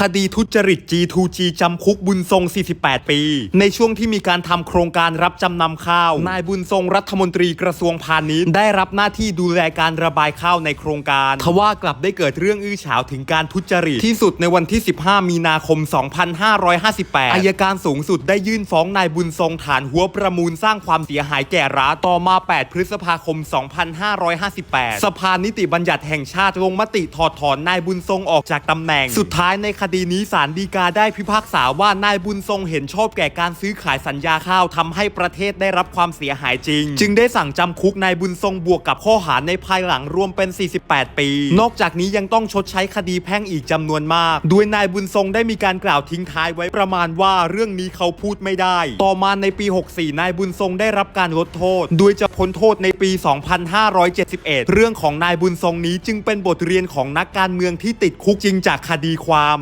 คดีทุจริต G2G จำคุกบุญทรง 48 ปี ในช่วงที่มีการทำโครงการรับจำนำข้าว นายบุญทรงรัฐมนตรีกระทรวงพาณิชย์ ได้รับหน้าที่ดูแลการระบายข้าวในโครงการ ทว่ากลับได้เกิดเรื่องอื้อฉาวถึงการทุจริต ที่สุดในวันที่ 15 มีนาคม 2558 อายการสูงสุดได้ยื่นฟ้องนายบุญทรงฐานหัวประมูลสร้างความเสียหายแก่รัฐต่อมา 8 พฤษภาคม 2558 สภานิติบัญญัติแห่งชาติลงมติถอดถอนนายบุญทรงออกจากตำแหน่ง สุดท้ายในคดีนี้ศาลฎีกาได้พิพากษาว่านายบุญทรงเห็นชอบแก่การซื้อขายสัญญาข้าวทำให้ประเทศได้รับความเสียหายจริง จึงได้สั่งจำคุกนายบุญทรงบวกกับข้อหาในภายหลังรวมเป็น 48 ปี นอกจากนี้ยังต้องชดใช้คดีแพ่งอีกจำนวนมาก โดยนายบุญทรงได้มีการกล่าวทิ้งท้ายไว้ประมาณว่าเรื่องนี้เขาพูดไม่ได้ ต่อมาในปี 64 นายบุญทรงได้รับการลดโทษ โดยจะพ้นโทษในปี 2571 เรื่องของนายบุญทรงนี้จึงเป็นบทเรียนของนักการเมืองที่ติดคุกจริงจากคดีความ